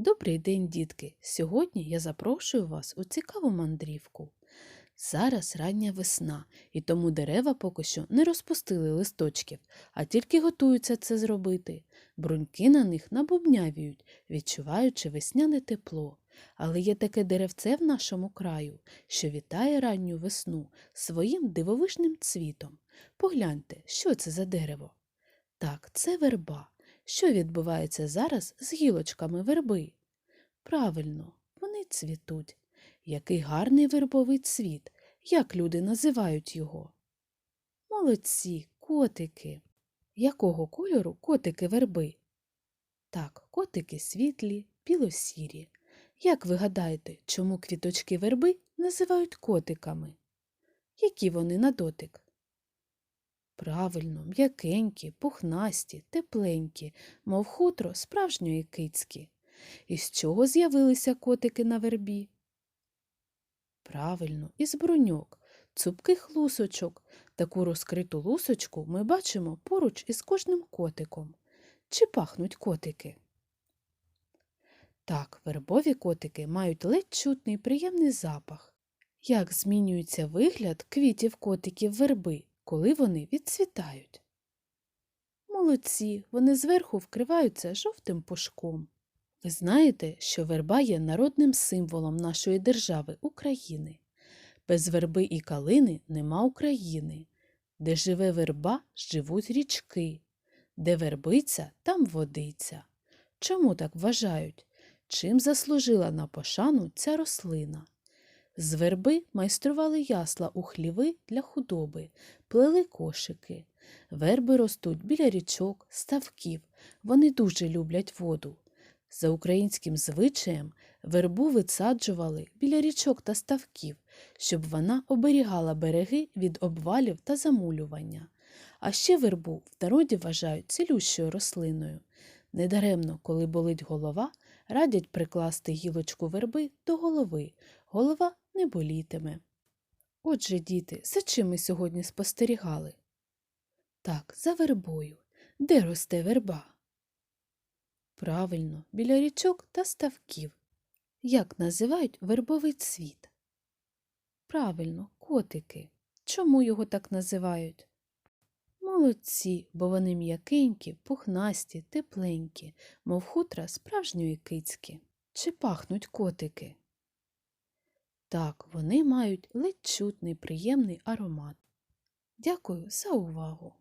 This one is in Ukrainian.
Добрий день, дітки! Сьогодні я запрошую вас у цікаву мандрівку. Зараз рання весна, і тому дерева поки що не розпустили листочків, а тільки готуються це зробити. Бруньки на них набубнявіють, відчуваючи весняне тепло. Але є таке деревце в нашому краю, що вітає ранню весну своїм дивовижним цвітом. Погляньте, що це за дерево? Так, це верба. Що відбувається зараз з гілочками верби? Правильно, вони цвітуть. Який гарний вербовий цвіт, як люди називають його? Молодці, котики. Якого кольору котики верби? Так, котики світлі, білосірі. Як ви гадаєте, чому квіточки верби називають котиками? Які вони на дотик? Правильно, м'якенькі, пухнасті, тепленькі, мов хутро справжньої кицьки. Із чого з'явилися котики на вербі? Правильно, із бруньок, цупких лусочок. Таку розкриту лусочку ми бачимо поруч із кожним котиком. Чи пахнуть котики? Так, вербові котики мають ледь чутний приємний запах. Як змінюється вигляд квітів котиків верби, коли вони відцвітають? Молодці, вони зверху вкриваються жовтим пушком. Знаєте, що верба є народним символом нашої держави України. Без верби і калини нема України. Де живе верба, живуть річки. Де вербиця, там водиця. Чому так вважають? Чим заслужила на пошану ця рослина? З верби майстрували ясла у хліви для худоби, плели кошики. Верби ростуть біля річок, ставків. Вони дуже люблять воду. За українським звичаєм вербу висаджували біля річок та ставків, щоб вона оберігала береги від обвалів та замулювання. А ще вербу в народі вважають цілющою рослиною. Недаремно, коли болить голова, радять прикласти гілочку верби до голови. Голова не болітиме. Отже, діти, за чим ми сьогодні спостерігали? Так, за вербою. Де росте верба? Правильно, біля річок та ставків. Як називають вербовий цвіт? Правильно, котики. Чому його так називають? Молодці, бо вони м'якенькі, пухнасті, тепленькі, мов хутра справжньої кицьки. Чи пахнуть котики? Так, вони мають ледь чутний приємний аромат. Дякую за увагу!